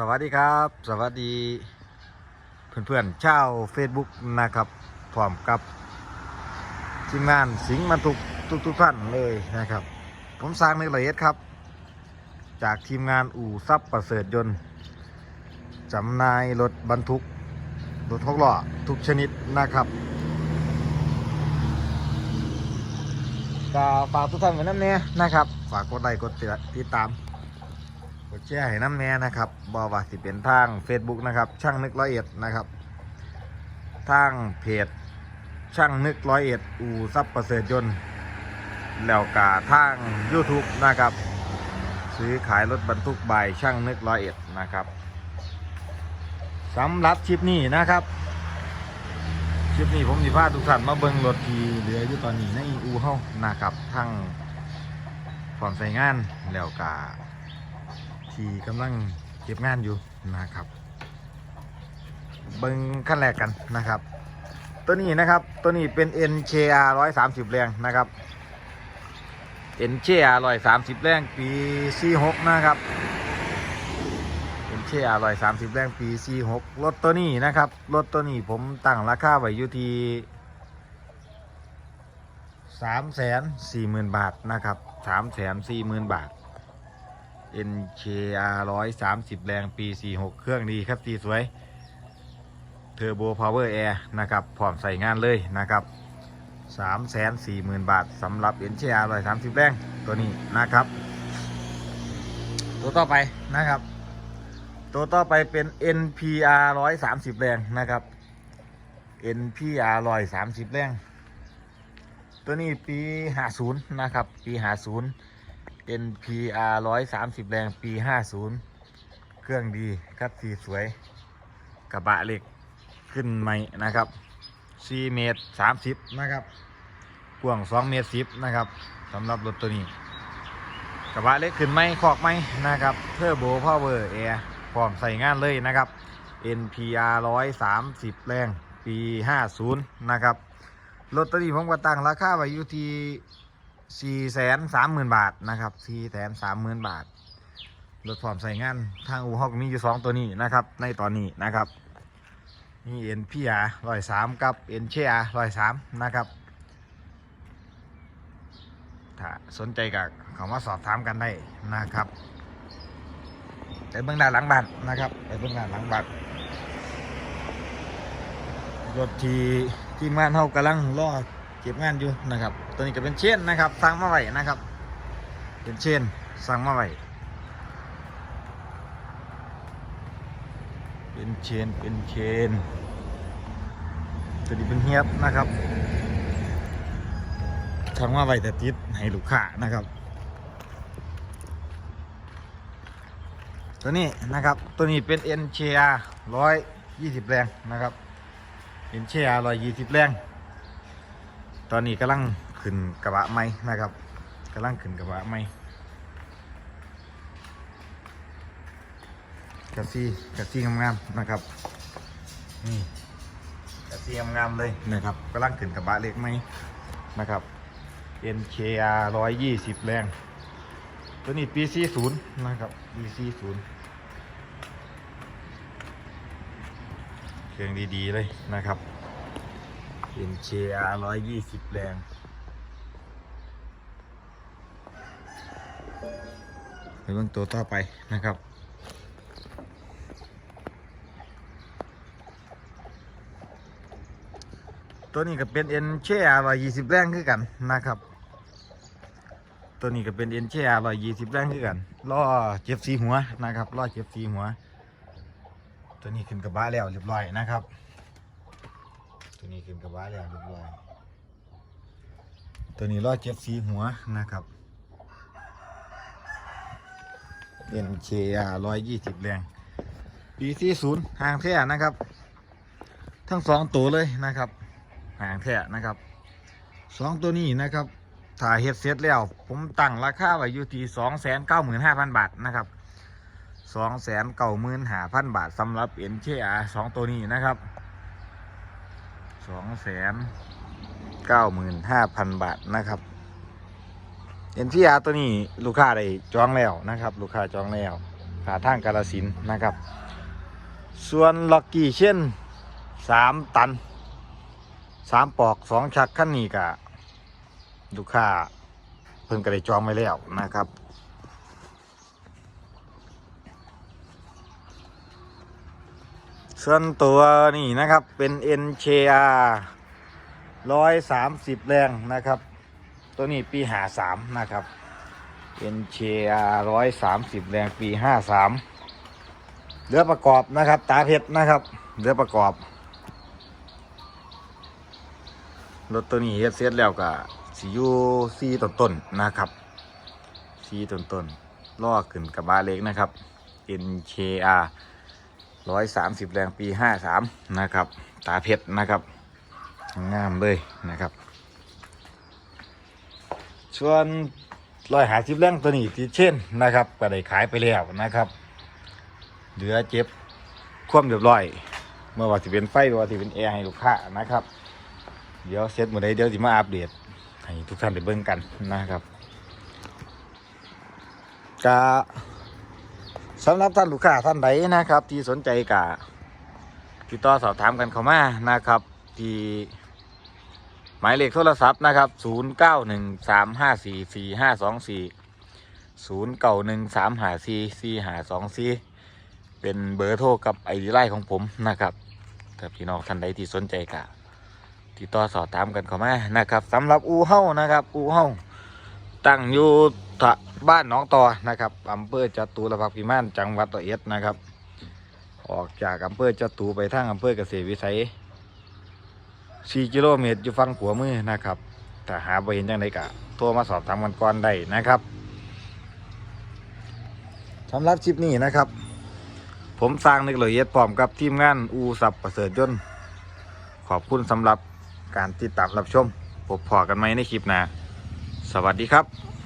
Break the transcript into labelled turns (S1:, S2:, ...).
S1: สวัสดีครับ สวัสดีเพื่อนๆชาว Facebook นะครับพร้อมกับทีมงานสิงห์มาทุกทุกทุกท่านเลยนะครับ ผมสร้างในละเอียดครับ จากทีมงานอู่ซับประเสริฐยนต์จำหนายรถบรรทุกรถหกล้อทุกชนิดนะครับฝากทุกท่านไว้น้ำเนี้ยนะครับ ฝากกดไลค์กดติดตาม กดแชร์ให้น้ำแน่นะครับบอว่าสิเป็นทาง Facebook นะครับ ช่างนึกร้อยเอ็ดนะครับ ทางเพจช่างนึกร้อยเอ็ดอูซับประเสริฐยนต์แล้วกาทาง YouTube นะครับ ซื้อขายรถบรรทุกใบช่างนึกร้อยเอ็ดนะครับสำหรับคลิปนี้นะครับคลิปนี้ผมสิพาทุกท่านมาเบิ่งรถที่เหลืออยู่ตอนนี้ในอูเฮานะครับทั้งความใส่งานแล้วกา ที่กำลังเก็บงานอยู่นะครับ เบิ้งขั้นแรกกันนะครับ ตัวนี้นะครับตัวนี้เป็น NKR 130 แรงนะครับ NKR 130 แรงปี 46 นะครับ NKR 130 แรงปี 46 รถตัวนี้นะครับรถตัวนี้ผมตั้งราคาไว้อยู่ที่340,000บาทนะครับ340,000บาท NKR 130 แรงปี 46 เครื่องดีครับสีสวยเทอร์โบพาวเวอร์แอร์นะครับพร้อมใส่งานเลยนะครับ 340,000 บาทสำหรับ NKR 130 แรงตัวนี้นะครับ ตัวต่อไปนะครับ ตัวต่อไปเป็น NPR 130 แรงนะครับ NPR 130 แรงตัวนี้ปี 50 นะครับ ปี 50 NPR 130 แรงปี 50 เครื่องดีครับสีสวย กระบะเหล็กขึ้นใหม่นะครับ4เมตร30 นะครับ กว้าง2เมตร10 นะครับสำหรับรถตัวนี้ กระบะเล็กขึ้นไหมคอกไหมนะครับเทอร์โบพาวเวอร์แอร์พร้อมใส่งานเลยนะครับ NPR 130 แรงปี 50 นะครับ รถตัวนี้ผมก็ตั้งราคาไว้อยู่ที่ สี่แสนสามหมื่นบาทนะครับสี่แสนสามหมื่นบาทรถพร้อมใส่งานทางอู่ฮอกมีอยู่สองตัวนี้นะครับ ในตอนนี้นะครับนี่เอ็นพีอาร์ร้อยสามกับเอ็นเชียร้อยสามนะครับถ้าสนใจกับเขามาสอบถามกันได้นะครับไปเบื้องด้านหลังบ้านนะครับไปเบื้องด้านหลังบ้านรถที่ทีมงานเขากำลังรอ เก็บงานอยู่นะครับ ตัวนี้ก็เป็นเชนนะครับสั่งมาไว้นะครับ เป็นเชนสั่งมาไว้เป็นเชนเป็นเชนตัวนี้เป็นเฮียบนะครับสั่งมาไว้แต่ติดให้ลูกค้านะครับ ตัวนี้นะครับตัวนี้เป็น NCR 120แรงนะครับ NCR 120แรง ตอนนี้กำลังขึ้นกระบะไม้นะครับกำลังขึ้นกระบะไม้กระซี่กระซี่งามๆนะครับนี่กระซี่งามๆเลยนะครับกำลังขึ้นกระบะเล็กไม้นะครับ NKR 120 แรง ตัวนี้ปี40 นะครับปี40 เครื่องดีๆเลยนะครับ NKR 120แรงไปเบิ่งตัวต่อไปนะครับตัวนี้ก็เป็น NKR 120แรงคือกันนะครับ ตัวนี้ก็เป็น NKR 120แรงคือกันล้อเจ็บสีหัวนะครับล้อเจ็บสีหัว ตัวนี้ขึ้นกระบะแล้วเรียบร้อยนะครับ ตัวนี้ขึ้นกระบะแล้วเรียบร้อยตัวนี้ล้อเจ็บสีหัวนะครับ NKR 120แรงปี40ห่างแท้นะครับ ทั้งสองตัวเลยนะครับห่างแท้นะครับสองตัวนี้นะครับถ้ายเฮ็ดเสร็จแล้ว ผมตั้งราคาไว้อยู่ที่สองแสนเก้าหมื่นห้าพันบาทนะครับสองแสนเก้าหมื่นห้าพันบาทสำหรับ NKR สองตัวนี้นะครับ สองแสนเก้าหมื่นห้าพันบาทนะครับ NKR ตัวนี้ลูกค้าได้จองแล้วนะครับ ลูกค้าจองแล้วขาทางกาลสินธุ์นะครับ ส่วนล็อกกี้เช่นสามตันสามปอกสองชักขั้นนี้กะลูกค้าเพิ่งก็ได้จองไว้แล้วนะครับ ส่วนตัวนี่นะครับเป็น NKR ร้อยสามสิบแรงนะครับ ตัวนี้ปีหาสามนะครับ NKR ร้อยสามสิบแรงปีห้าสามเรือประกอบนะครับ ตาเพชรนะครับเรือประกอบรถตัวนี้เฮ็ดเสร็จแล้วก็สียูซีต้นต้นๆนะครับซีต้นต้นๆล่อขึ้นกระบะเล็กนะครับ NKR ร้อยสามสิบแรงปีห้าสามนะครับ ตาเพชรนะครับ งามเลยนะครับ ส่วนร้อยหาสิบแรงตัวนี้ที่เช่นนะครับ ก็ได้ขายไปแล้วนะครับ เหลือเจ็บคว่ำเรียบร้อย เมื่อว่าสิเป็นไฟหรือว่าสิเป็นแอร์ให้ลูกค้านะครับ เดี๋ยวเสร็จหมดเลยเดี๋ยวสิมาอัปเดตให้ทุกท่านได้เบิ่งกันนะครับกะ สำหรับท่านลูกค้าท่านใดนะครับ ที่สนใจกะติดต่อสอบถามกันเข้ามานะครับ ที่หมายเลขโทรศัพท์นะครับ 0 9 1 3 5 4 4 5 2 4 0 9 1 3 5 4 4 5 2 4 เป็นเบอร์โทรกับไอดีไลน์ของผมนะครับถ้าพี่น้องท่านใดที่สนใจกะติดต่อสอบถามกันเข้ามานะครับสำหรับอูเฮ้านะครับ อูเฮ้าตั้งอยู่ ทะบ้านหนองตอนะครับอำเภอจตุรพักษ์พิมานจังหวัดร้อยเอ็ดนะครับ ออกจากอำเภอจตุไปทางอำเภอเกษตรวิสัย 4 กิโลเมตรอยู่ฝั่งขวามือนะครับถ้าหาไปเห็นจังไดกะโทรมาสอบถามกันก่อนได้นะครับสำหรับคลิปนี้นะครับ ผมสร้างในละเอียดพร้อมกับทีมงานอูสับประเสริฐยนต์ขอบคุณสำหรับการติดตามรับชมพบพอกันไหมในคลิปหน้าสวัสดีครับ